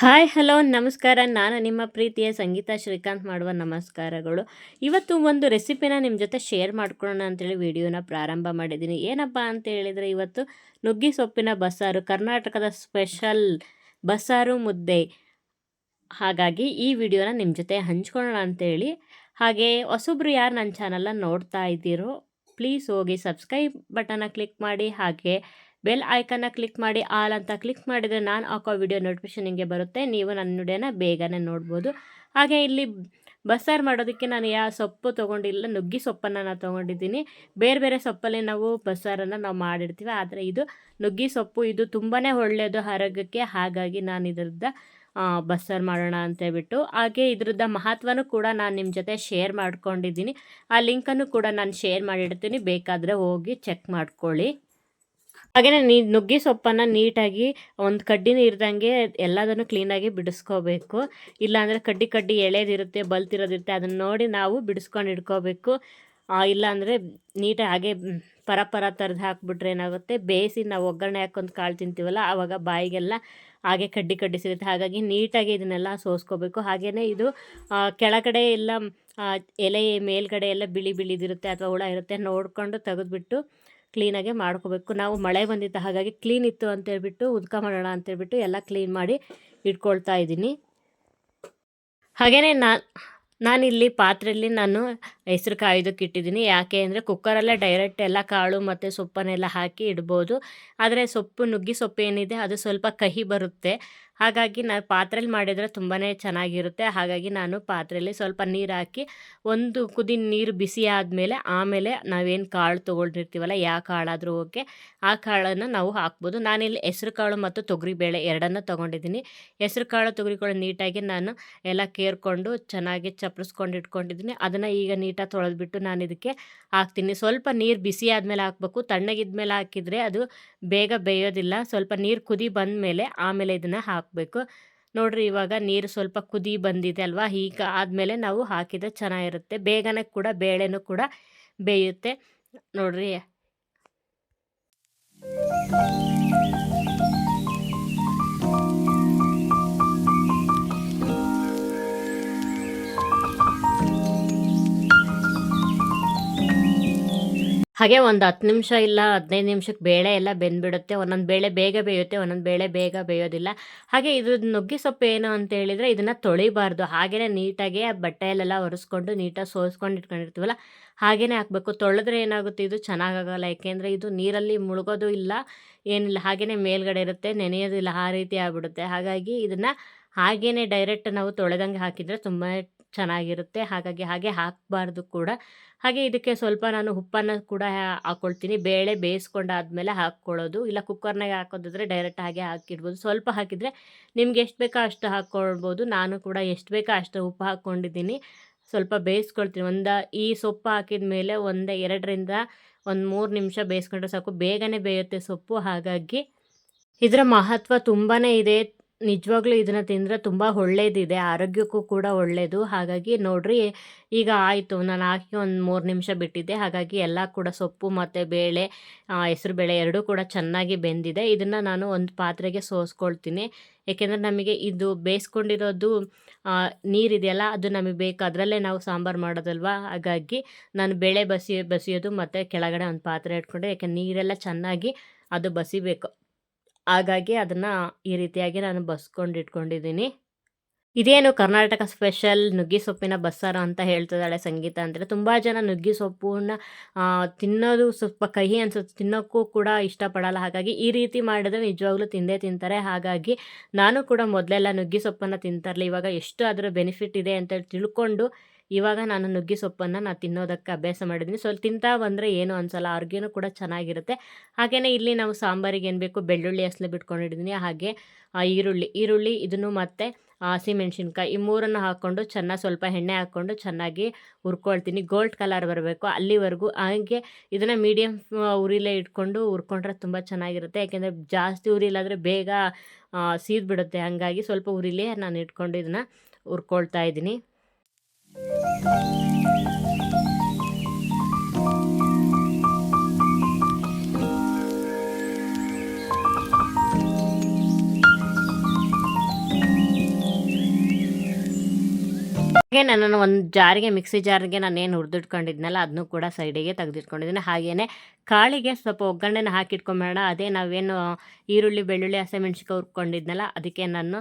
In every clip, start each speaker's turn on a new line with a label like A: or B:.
A: Hi, hello, ನಮಸ್ಕಾರ. ನಾನು ನಿಮ್ಮ ಪ್ರೀತಿಯ ಸಂಗೀತ ಶ್ರೀಕಾಂತ್ ಮಾಡುವ ನಮಸ್ಕಾರಗಳು. ಇವತ್ತು ಒಂದು ರೆಸಿಪಿನ ನಿಮ್ಮ ಜೊತೆ ಶೇರ್ ಮಾಡ್ಕೊಳ್ಳೋಣ ಅಂತೇಳಿ ವಿಡಿಯೋನ ಪ್ರಾರಂಭ ಮಾಡಿದ್ದೀನಿ. ಏನಪ್ಪ ಅಂತ ಹೇಳಿದರೆ ಇವತ್ತು ನುಗ್ಗಿ ಸೊಪ್ಪಿನ ಬಸ್ಸಾರು, ಕರ್ನಾಟಕದ ಸ್ಪೆಷಲ್ ಬಸ್ಸಾರು ಮುದ್ದೆ. ಹಾಗಾಗಿ ಈ ವಿಡಿಯೋನ ನಿಮ್ಮ ಜೊತೆ ಹಂಚ್ಕೊಳ್ಳೋಣ ಅಂತೇಳಿ. ಹಾಗೆ ಹೊಸೊಬ್ರು ಯಾರು ನನ್ನ ಚಾನಲ್ನ ನೋಡ್ತಾ ಇದ್ದೀರೋ, ಪ್ಲೀಸ್ ಹೋಗಿ ಸಬ್ಸ್ಕ್ರೈಬ್ ಬಟನ್ನ ಕ್ಲಿಕ್ ಮಾಡಿ. ಹಾಗೆ ಬೆಲ್ ಐಕನ್ನ ಕ್ಲಿಕ್ ಮಾಡಿ ಆಲ್ ಅಂತ ಕ್ಲಿಕ್ ಮಾಡಿದರೆ ನಾನು ಹಾಕೋ ವಿಡಿಯೋ ನೋಟಿಫಿಕೇಶನ್ ನಿಮಗೆ ಬರುತ್ತೆ. ನೀವು ನನ್ನ ನುಡಿಯನ್ನು ಬೇಗನೆ ನೋಡ್ಬೋದು. ಹಾಗೆ ಇಲ್ಲಿ ಬಸ್ಸಾರು ಮಾಡೋದಕ್ಕೆ ನಾನು ಯಾವ ಸೊಪ್ಪು ತೊಗೊಂಡಿಲ್ಲ, ನುಗ್ಗಿ ಸೊಪ್ಪನ್ನು ನಾನು ತೊಗೊಂಡಿದ್ದೀನಿ. ಬೇರೆ ಬೇರೆ ಸೊಪ್ಪಲ್ಲಿ ನಾವು ಬಸ್ಸಾರನ್ನು ನಾವು ಮಾಡಿರ್ತೀವಿ. ಆದರೆ ಇದು ನುಗ್ಗಿ ಸೊಪ್ಪು, ಇದು ತುಂಬಾ ಒಳ್ಳೆಯದು ಆರೋಗ್ಯಕ್ಕೆ. ಹಾಗಾಗಿ ನಾನು ಇದರದ್ದು ಬಸ್ಸಾರು ಮಾಡೋಣ ಅಂತೇಳ್ಬಿಟ್ಟು ಹಾಗೆ ಇದ್ರದ್ದು ಮಹತ್ವನೂ ಕೂಡ ನಾನು ನಿಮ್ಮ ಜೊತೆ ಶೇರ್ ಮಾಡ್ಕೊಂಡಿದ್ದೀನಿ. ಆ ಲಿಂಕನ್ನು ಕೂಡ ನಾನು ಶೇರ್ ಮಾಡಿಡ್ತೀನಿ ಬೇಕಾದರೆ ಹೋಗಿ ಚೆಕ್ ಮಾಡ್ಕೊಳ್ಳಿ. ಹಾಗೆಯೇ ನೀ, ನುಗ್ಗಿ ಸೊಪ್ಪನ್ನು ನೀಟಾಗಿ ಒಂದು ಕಡ್ಡಿನೂ ಇರ್ದಂಗೆ ಎಲ್ಲದನ್ನು ಕ್ಲೀನಾಗಿ ಬಿಡಿಸ್ಕೋಬೇಕು. ಇಲ್ಲಾಂದರೆ ಕಡ್ಡಿ ಕಡ್ಡಿ ಎಳೆದಿರುತ್ತೆ, ಬಲ್ತಿರೋದಿರುತ್ತೆ, ಅದನ್ನು ನೋಡಿ ನಾವು ಬಿಡಿಸ್ಕೊಂಡು ಇಟ್ಕೋಬೇಕು. ಇಲ್ಲಾಂದರೆ ನೀಟಾಗಿ ಹಾಗೆ ಪರ ಪರ ಥರದ್ದು ಹಾಕ್ಬಿಟ್ರೆ ಏನಾಗುತ್ತೆ, ಬೇಯಿಸಿ ನಾವು ಒಗ್ಗರಣೆ ಹಾಕೊಂಡು ಕಾಳು ತಿಂತೀವಲ್ಲ ಆವಾಗ ಬಾಯಿಗೆಲ್ಲ ಹಾಗೆ ಕಡ್ಡಿ ಕಡ್ಡಿ ಸಿಗುತ್ತೆ. ಹಾಗಾಗಿ ನೀಟಾಗಿ ಇದನ್ನೆಲ್ಲ ಸೋಸ್ಕೋಬೇಕು. ಹಾಗೆಯೇ ಇದು ಕೆಳಗಡೆ ಎಲ್ಲ ಎಲೆ ಮೇಲ್ಗಡೆ ಎಲ್ಲ ಬಿಳಿ ಬಿಳಿದಿರುತ್ತೆ ಅಥವಾ ಹುಳ ಇರುತ್ತೆ, ನೋಡಿಕೊಂಡು ತೆಗೆದುಬಿಟ್ಟು ಕ್ಲೀನಾಗೆ ಮಾಡ್ಕೋಬೇಕು. ನಾವು ಮಳೆ ಬಂದಿತ್ತು ಹಾಗಾಗಿ ಕ್ಲೀನ್ ಇತ್ತು ಅಂತೇಳ್ಬಿಟ್ಟು ಉದ್ಕ ಮಾಡೋಣ ಅಂತೇಳ್ಬಿಟ್ಟು ಎಲ್ಲ ಕ್ಲೀನ್ ಮಾಡಿ ಇಟ್ಕೊಳ್ತಾ ಇದ್ದೀನಿ. ಹಾಗೆಯೇ ನಾನು ನಾನಿಲ್ಲಿ ಪಾತ್ರೆಯಲ್ಲಿ ನಾನು ಹೆಸ್ರು ಕಾಯೋದಕ್ಕೆ ಇಟ್ಟಿದ್ದೀನಿ. ಯಾಕೆ ಅಂದರೆ ಕುಕ್ಕರಲ್ಲೇ ಡೈರೆಕ್ಟ್ ಎಲ್ಲ ಕಾಳು ಮತ್ತು ಸೊಪ್ಪನ್ನೆಲ್ಲ ಹಾಕಿ ಇಡ್ಬೋದು. ಆದರೆ ಸೊಪ್ಪು ನುಗ್ಗಿ ಸೊಪ್ಪು ಏನಿದೆ ಅದು ಸ್ವಲ್ಪ ಕಹಿ ಬರುತ್ತೆ. ಹಾಗಾಗಿ ನಾನು ಪಾತ್ರೆಯಲ್ಲಿ ಮಾಡಿದರೆ ತುಂಬಾ ಚೆನ್ನಾಗಿರುತ್ತೆ. ಹಾಗಾಗಿ ನಾನು ಪಾತ್ರೆಯಲ್ಲಿ ಸ್ವಲ್ಪ ನೀರು ಹಾಕಿ ಒಂದು ಕುದಿ ನೀರು ಬಿಸಿ ಆದಮೇಲೆ ಆಮೇಲೆ ನಾವೇನು ಕಾಳು ತೊಗೊಂಡಿರ್ತೀವಲ್ಲ ಯಾವ ಕಾಳಾದರೂ ಓಕೆ, ಆ ಕಾಳನ್ನು ನಾವು ಹಾಕ್ಬೋದು. ನಾನಿಲ್ಲಿ ಹೆಸ್ರು ಕಾಳು ಮತ್ತು ತೊಗರಿಬೇಳೆ ಎರಡನ್ನು ತೊಗೊಂಡಿದ್ದೀನಿ. ಹೆಸ್ರು ಕಾಳು ತೊಗರಿಕಾಳು ನೀಟಾಗಿ ನಾನು ಎಲ್ಲ ಕೇರ್ಕೊಂಡು ಚೆನ್ನಾಗಿ ಚಪ್ಪರಿಸ್ಕೊಂಡು ಇಟ್ಕೊಂಡಿದ್ದೀನಿ. ಅದನ್ನು ಈಗ ನೀಟಾಗಿ ತೊಳೆದ್ಬಿಟ್ಟು ನಾನು ಇದಕ್ಕೆ ಹಾಕ್ತೀನಿ. ಸ್ವಲ್ಪ ನೀರು ಬಿಸಿ ಆದಮೇಲೆ ಹಾಕ್ಬೇಕು. ತಣ್ಣಗಿದ್ಮೇಲೆ ಹಾಕಿದರೆ ಅದು ಬೇಗ ಬೇಯೋದಿಲ್ಲ. ಸ್ವಲ್ಪ ನೀರು ಕುದಿ ಬಂದಮೇಲೆ ಆಮೇಲೆ ಇದನ್ನು ಹಾಕಬೇಕು. ನೋಡ್ರಿ ಇವಾಗ ನೀರು ಸ್ವಲ್ಪ ಕುದಿ ಬಂದಿದೆ ಅಲ್ವಾ? ಈಗ ಆದಮೇಲೆ ನಾವು ಹಾಕಿದ್ರೆ ಚೆನ್ನಾಗಿರುತ್ತೆ. ಬೇಗನೆ ಕೂಡ, ಬೇಳೆನೂ ಕೂಡ ಬೇಯುತ್ತೆ. ನೋಡಿರಿ. ಹಾಗೆ ಒಂದು ಹತ್ತು ನಿಮಿಷ ಇಲ್ಲ ಹದಿನೈದು ನಿಮಿಷಕ್ಕೆ ಬೇಳೆ ಎಲ್ಲ ಬೆಂದ್ಬಿಡುತ್ತೆ. ಒಂದೊಂದು ಬೇಳೆ ಬೇಗ ಬೇಯುತ್ತೆ, ಒಂದೊಂದು ಬೇಳೆ ಬೇಗ ಬೇಯೋದಿಲ್ಲ. ಹಾಗೆ ಇದ್ರದ್ದು ನುಗ್ಗೆ ಸೊಪ್ಪು ಏನು ಅಂತ ಹೇಳಿದರೆ ಇದನ್ನು ತೊಳಿಬಾರ್ದು. ಹಾಗೆಯೇ ನೀಟಾಗಿ ಆ ಬಟ್ಟೆಯಲ್ಲೆಲ್ಲ ಒರೆಸ್ಕೊಂಡು ನೀಟಾಗಿ ಸೋಸ್ಕೊಂಡು ಇಟ್ಕೊಂಡಿರ್ತೀವಲ್ಲ ಹಾಗೆಯೇ ಹಾಕಬೇಕು. ತೊಳೆದ್ರೆ ಏನಾಗುತ್ತೆ? ಇದು ಚೆನ್ನಾಗಾಗಲ್ಲ. ಯಾಕೆಂದರೆ ಇದು ನೀರಲ್ಲಿ ಮುಳುಗೋದು ಇಲ್ಲ, ಏನಿಲ್ಲ. ಹಾಗೆಯೇ ಮೇಲ್ಗಡೆ ಇರುತ್ತೆ, ನೆನೆಯೋದಿಲ್ಲ. ಆ ರೀತಿ ಆಗ್ಬಿಡುತ್ತೆ. ಹಾಗಾಗಿ ಇದನ್ನು ಹಾಗೆಯೇ ಡೈರೆಕ್ಟ್ ನಾವು ತೊಳೆದಂಗೆ ಹಾಕಿದರೆ ತುಂಬ ಚೆನ್ನಾಗಿರುತ್ತೆ. ಹಾಗಾಗಿ ಹಾಗೆ ಹಾಕಬಾರ್ದು ಕೂಡ. ಹಾಗೆ ಇದಕ್ಕೆ ಸ್ವಲ್ಪ ನಾನು ಉಪ್ಪನ್ನು ಕೂಡ ಹಾಕ್ಕೊಳ್ತೀನಿ ಬೇಳೆ ಬೇಯಿಸ್ಕೊಂಡಾದ್ಮೇಲೆ ಹಾಕ್ಕೊಳ್ಳೋದು. ಇಲ್ಲ ಕುಕ್ಕರ್ನಾಗೆ ಹಾಕೋದಿದ್ರೆ ಡೈರೆಕ್ಟ್ ಹಾಗೆ ಹಾಕಿಡ್ಬೋದು. ಸ್ವಲ್ಪ ಹಾಕಿದರೆ ನಿಮ್ಗೆ ಎಷ್ಟು ಬೇಕೋ ಅಷ್ಟು ಹಾಕ್ಕೊಳ್ಬೋದು. ನಾನು ಕೂಡ ಎಷ್ಟು ಬೇಕೋ ಅಷ್ಟು ಉಪ್ಪು ಹಾಕ್ಕೊಂಡಿದ್ದೀನಿ. ಸ್ವಲ್ಪ ಬೇಯಿಸ್ಕೊಳ್ತೀನಿ. ಒಂದು ಈ ಸೊಪ್ಪು ಹಾಕಿದ ಮೇಲೆ ಒಂದು ಎರಡರಿಂದ ಒಂದು ಮೂರು ನಿಮಿಷ ಬೇಯಿಸ್ಕೊಂಡ್ರೆ ಸಾಕು. ಬೇಗನೆ ಬೇಯುತ್ತೆ ಸೊಪ್ಪು. ಹಾಗಾಗಿ ಇದರ ಮಹತ್ವ ತುಂಬಾ ಇದೆ. ನಿಜವಾಗ್ಲೂ ಇದನ್ನು ತಿಂದರೆ ತುಂಬ ಒಳ್ಳೇದಿದೆ. ಆರೋಗ್ಯಕ್ಕೂ ಕೂಡ ಒಳ್ಳೆಯದು ಹಾಗಾಗಿ ನೋಡಿರಿ, ಈಗ ಆಯಿತು. ನಾನು ಹಾಕಿ ಒಂದು ಮೂರು ನಿಮಿಷ ಬಿಟ್ಟಿದ್ದೆ. ಹಾಗಾಗಿ ಎಲ್ಲ ಕೂಡ ಸೊಪ್ಪು ಮತ್ತು ಬೇಳೆ ಹೆಸರು ಬೇಳೆ ಎರಡೂ ಕೂಡ ಚೆನ್ನಾಗಿ ಬೆಂದಿದೆ. ಇದನ್ನು ನಾನು ಒಂದು ಪಾತ್ರೆಗೆ ಸೋಸ್ಕೊಳ್ತೀನಿ. ಏಕೆಂದರೆ ನಮಗೆ ಇದು ಬೇಯಿಸ್ಕೊಂಡಿರೋದು ನೀರಿದೆಯಲ್ಲ, ಅದು ನಮಗೆ ಬೇಕು. ಅದರಲ್ಲೇ ನಾವು ಸಾಂಬಾರು ಮಾಡೋದಲ್ವ? ಹಾಗಾಗಿ ನಾನು ಬೇಳೆ ಬಸಿ, ಬಸಿಯೋದು ಮತ್ತು ಕೆಳಗಡೆ ಒಂದು ಪಾತ್ರೆ ಇಟ್ಕೊಂಡೆ. ಯಾಕೆ ನೀರೆಲ್ಲ ಚೆನ್ನಾಗಿ ಅದು ಬಸಿಬೇಕು. ಹಾಗಾಗಿ ಅದನ್ನು ಈ ರೀತಿಯಾಗಿ ನಾನು ಬಸ್ಕೊಂಡು ಇಟ್ಕೊಂಡಿದ್ದೀನಿ. ಇದೇನು ಕರ್ನಾಟಕ ಸ್ಪೆಷಲ್ ನುಗ್ಗಿ ಸೊಪ್ಪಿನ ಬಸ್ಸಾರು ಅಂತ ಹೇಳ್ತಿದ್ದಾಳೆ ಸಂಗೀತ ಅಂದರೆ. ತುಂಬ ಜನ ನುಗ್ಗಿ ಸೊಪ್ಪನ್ನ ತಿನ್ನೋದು ಸ್ವಲ್ಪ ಕಹಿ ಅನ್ಸುತ್ತೆ. ತಿನ್ನೋಕ್ಕೂ ಕೂಡ ಇಷ್ಟಪಡಲ್ಲ. ಹಾಗಾಗಿ ಈ ರೀತಿ ಮಾಡಿದ್ರೆ ನಿಜವಾಗ್ಲೂ ತಿಂದೇ ತಿಂತಾರೆ. ಹಾಗಾಗಿ ನಾನು ಕೂಡ ಮೊದಲೆಲ್ಲ ನುಗ್ಗಿ ಸೊಪ್ಪನ್ನು ತಿಂತಾರಲ್ಲ ಇವಾಗ ಎಷ್ಟು ಅದರ ಬೆನಿಫಿಟ್ ಇದೆ ಅಂತ ತಿಳ್ಕೊಂಡು ಇವಾಗ ನಾನು ನುಗ್ಗಿ ಸೊಪ್ಪನ್ನು ನಾನು ತಿನ್ನೋದಕ್ಕೆ ಅಭ್ಯಾಸ ಮಾಡಿದ್ದೀನಿ. ಸೊ ತಿಂತಾ ಬಂದರೆ ಏನು ಅನ್ಸೋಲ್ಲ, ಆರೋಗ್ಯನೂ ಕೂಡ ಚೆನ್ನಾಗಿರುತ್ತೆ. ಹಾಗೆಯೇ ಇಲ್ಲಿ ನಾವು ಸಾಂಬಾರಿಗೆ ಏನು ಬೇಕು, ಬೆಳ್ಳುಳ್ಳಿ ಹಸ್ಲೆ ಬಿಟ್ಕೊಂಡಿದ್ದೀನಿ ಹಾಗೆ ಈರುಳ್ಳಿ. ಈರುಳ್ಳಿ, ಇದನ್ನು ಮತ್ತು ಹಸಿಮೆಣ್ಸಿನ್ಕಾಯಿ, ಈ ಮೂರನ್ನು ಹಾಕ್ಕೊಂಡು ಚೆನ್ನಾಗಿ ಸ್ವಲ್ಪ ಎಣ್ಣೆ ಹಾಕ್ಕೊಂಡು ಚೆನ್ನಾಗಿ ಹುರ್ಕೊಳ್ತೀನಿ. ಗೋಲ್ಡ್ ಕಲರ್ ಬರಬೇಕು ಅಲ್ಲಿವರೆಗೂ. ಹಾಗೆ ಇದನ್ನು ಮೀಡಿಯಮ್ ಉರಿಲೇ ಇಟ್ಕೊಂಡು ಹುರ್ಕೊಂಡ್ರೆ ತುಂಬ ಚೆನ್ನಾಗಿರುತ್ತೆ. ಯಾಕೆಂದರೆ ಜಾಸ್ತಿ ಉರಿಲಾದರೆ ಬೇಗ ಸೀದ್ಬಿಡುತ್ತೆ. ಹಾಗಾಗಿ ಸ್ವಲ್ಪ ಉರಿಲೇ ನಾನು ಇಟ್ಕೊಂಡು ಇದನ್ನು ಹುರ್ಕೊಳ್ತಾ ಇದ್ದೀನಿ ಹಾಗೆ ನಾನು ಒಂದು ಜಾರಿಗೆ, ಮಿಕ್ಸಿ ಜಾರಿಗೆ ನಾನು ಏನು ಹುರಿದಿಟ್ಕೊಂಡಿದ್ನಲ್ಲ ಅದನ್ನು ಕೂಡ ಸೈಡಿಗೆ ತೆಗೆದಿಟ್ಕೊಂಡಿದ್ದೀನಿ. ಹಾಗೆಯೇ ಕಾಳಿಗೆ ಸ್ವಲ್ಪ ಒಗ್ಗರಣೆನ ಹಾಕಿಟ್ಕೊಂಬೇಡ. ಅದೇ ನಾವೇನು ಈರುಳ್ಳಿ, ಬೆಳ್ಳುಳ್ಳಿ ಹಸಿಮೆಣ್ಸಿಕ ಹುರ್ಕೊಂಡಿದ್ನಲ್ಲ, ಅದಕ್ಕೆ ನಾನು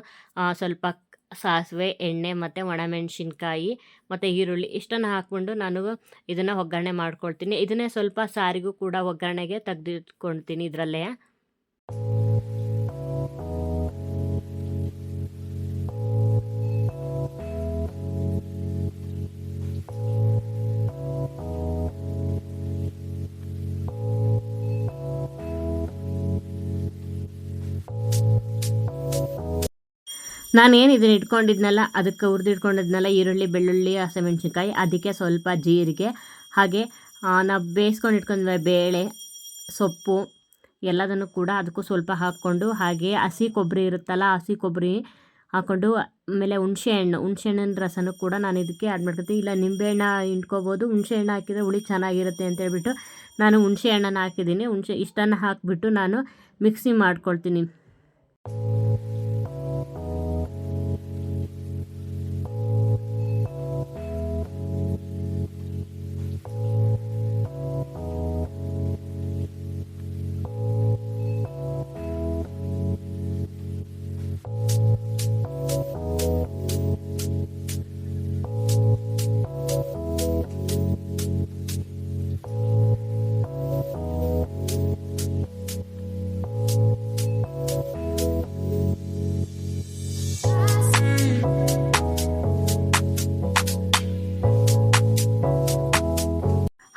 A: ಸ್ವಲ್ಪ ಸಾಸಿವೆ, ಎಣ್ಣೆ ಮತ್ತು ಒಣಮೆಣಸಿನ್ಕಾಯಿ ಮತ್ತು ಈರುಳ್ಳಿ ಇಷ್ಟನ್ನು ಹಾಕ್ಕೊಂಡು ನಾನು ಇದನ್ನು ಒಗ್ಗರಣೆ ಮಾಡ್ಕೊಳ್ತೀನಿ. ಇದನ್ನೇ ಸ್ವಲ್ಪ ಸಾರಿಗೂ ಕೂಡ ಒಗ್ಗರಣೆಗೆ ತೆಗೆದಿಟ್ಕೊಳ್ತೀನಿ ಇದರಲ್ಲೇ. ನಾನೇನು ಇದನ್ನ ಇಟ್ಕೊಂಡಿದ್ನಲ್ಲ, ಅದಕ್ಕೆ ಹುರಿದಿಟ್ಕೊಂಡಿದ್ನಲ್ಲ ಈರುಳ್ಳಿ, ಬೆಳ್ಳುಳ್ಳಿ, ಹಸಿಮೆಣ್ಸಿನ್ಕಾಯಿ, ಅದಕ್ಕೆ ಸ್ವಲ್ಪ ಜೀರಿಗೆ, ಹಾಗೆ ನಾವು ಬೇಯಿಸ್ಕೊಂಡು ಇಟ್ಕೊಂಡ್ವಿ ಬೇಳೆ, ಸೊಪ್ಪು, ಎಲ್ಲದನ್ನು ಕೂಡ ಅದಕ್ಕೂ ಸ್ವಲ್ಪ ಹಾಕ್ಕೊಂಡು, ಹಾಗೆ ಹಸಿ ಕೊಬ್ಬರಿ ಇರುತ್ತಲ್ಲ, ಹಸಿ ಕೊಬ್ಬರಿ ಹಾಕ್ಕೊಂಡು ಆಮೇಲೆ ಹುಣಸೆಹಣ್ಣು, ಹುಣಸೆಹಣ್ಣಿನ ಹುಣಸೆ ಹಣ್ಣಿನ ರಸನೂ ಕೂಡ ನಾನು ಇದಕ್ಕೆ ಆ್ಯಡ್ ಮಾಡ್ಕೊತೀನಿ ಇಲ್ಲ, ನಿಂಬೆಹಣ್ಣು ಇಟ್ಕೋಬೋದು ಹುಣಸೆಹಣ್ಣು ಹಾಕಿದರೆ ಹುಳಿ ಚೆನ್ನಾಗಿರುತ್ತೆ ಅಂತ ಹೇಳ್ಬಿಟ್ಟು ನಾನು ಹುಣಸೆ ಹಣ್ಣನ್ನು ಹಾಕಿದ್ದೀನಿ. ಹುಣಸೆ ಇಷ್ಟನ್ನು ಹಾಕಿಬಿಟ್ಟು ನಾನು ಮಿಕ್ಸಿ ಮಾಡ್ಕೊಳ್ತೀನಿ.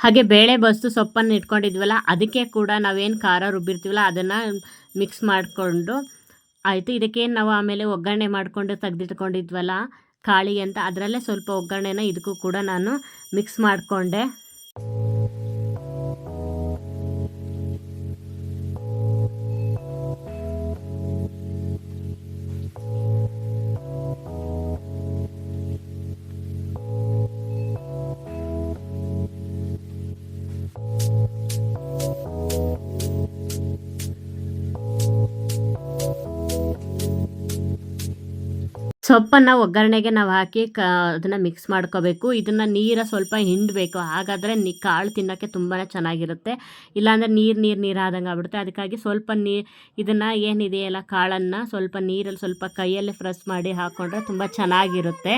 A: ಹಾಗೆ ಬೇಳೆ ಬಸ್ತು ಸೊಪ್ಪನ್ನು ಇಟ್ಕೊಂಡಿದ್ವಲ್ಲ, ಅದಕ್ಕೆ ಕೂಡ ನಾವೇನು ಖಾರ ರುಬ್ಬಿರ್ತೀವಲ್ಲ, ಅದನ್ನು ಮಿಕ್ಸ್ ಮಾಡಿಕೊಂಡು ಆಯಿತು. ಇದಕ್ಕೇನು ನಾವು ಆಮೇಲೆ ಒಗ್ಗರಣೆ ಮಾಡಿಕೊಂಡು ತೆಗೆದಿಟ್ಕೊಂಡಿದ್ವಲ್ಲ, ಕಾಳಿ ಅಂತ, ಅದರಲ್ಲೇ ಸ್ವಲ್ಪ ಒಗ್ಗರಣೆನ ಇದಕ್ಕೂ ಕೂಡ ನಾನು ಮಿಕ್ಸ್ ಮಾಡಿಕೊಂಡೆ. ಸೊಪ್ಪನ್ನು ಒಗ್ಗರಣೆಗೆ ನಾವು ಹಾಕಿ ಕ, ಅದನ್ನು ಮಿಕ್ಸ್ ಮಾಡ್ಕೋಬೇಕು. ಇದನ್ನು ನೀರ ಸ್ವಲ್ಪ ಹಿಂಡಬೇಕು. ಹಾಗಾದರೆ ನೀ, ಕಾಳು ತಿನ್ನೋಕ್ಕೆ ತುಂಬಾ ಚೆನ್ನಾಗಿರುತ್ತೆ. ಇಲ್ಲಾಂದರೆ ನೀರು ನೀರು ನೀರು ಆದಂಗೆ ಆಗ್ಬಿಡುತ್ತೆ. ಅದಕ್ಕಾಗಿ ಸ್ವಲ್ಪ ನೀ, ಇದನ್ನು ಏನಿದೆಯಲ್ಲ ಕಾಳನ್ನು ಸ್ವಲ್ಪ ನೀರಲ್ಲಿ ಸ್ವಲ್ಪ ಕೈಯಲ್ಲಿ ಫ್ರೆಸ್ ಮಾಡಿ ಹಾಕ್ಕೊಂಡ್ರೆ ತುಂಬ ಚೆನ್ನಾಗಿರುತ್ತೆ.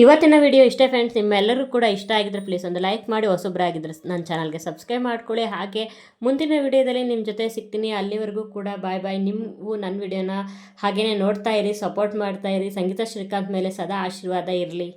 A: ಇವತ್ತಿನ ವಿಡಿಯೋ ಇಷ್ಟೇ ಫ್ರೆಂಡ್ಸ್ ನಿಮ್ಮೆಲ್ಲರೂ ಕೂಡ ಇಷ್ಟ ಆಗಿದ್ರೆ ಪ್ಲೀಸ್ ಒಂದು ಲೈಕ್ ಮಾಡಿ ಹೊಸೊಬ್ಬರಾಗಿದ್ದರೆ ನನ್ನ ಚಾನಲ್ಗೆ ಸಬ್ಸ್ಕ್ರೈಬ್ ಮಾಡ್ಕೊಳ್ಳಿ. ಹಾಗೆ ಮುಂದಿನ ವಿಡಿಯೋದಲ್ಲಿ ನಿಮ್ಮ ಜೊತೆ ಸಿಗ್ತೀನಿ. ಅಲ್ಲಿವರೆಗೂ ಕೂಡ ಬಾಯ್ ಬಾಯ್ ನೀವು ನನ್ನ ವಿಡಿಯೋನ ಹಾಗೆಯೇ ನೋಡ್ತಾ ಇರಿ ಸಪೋರ್ಟ್ ಮಾಡ್ತಾ ಇರಿ. ಸಂಗೀತ ಶ್ರೀಕಾಂತ್ ಮೇಲೆ ಸದಾ ಆಶೀರ್ವಾದ ಇರಲಿ.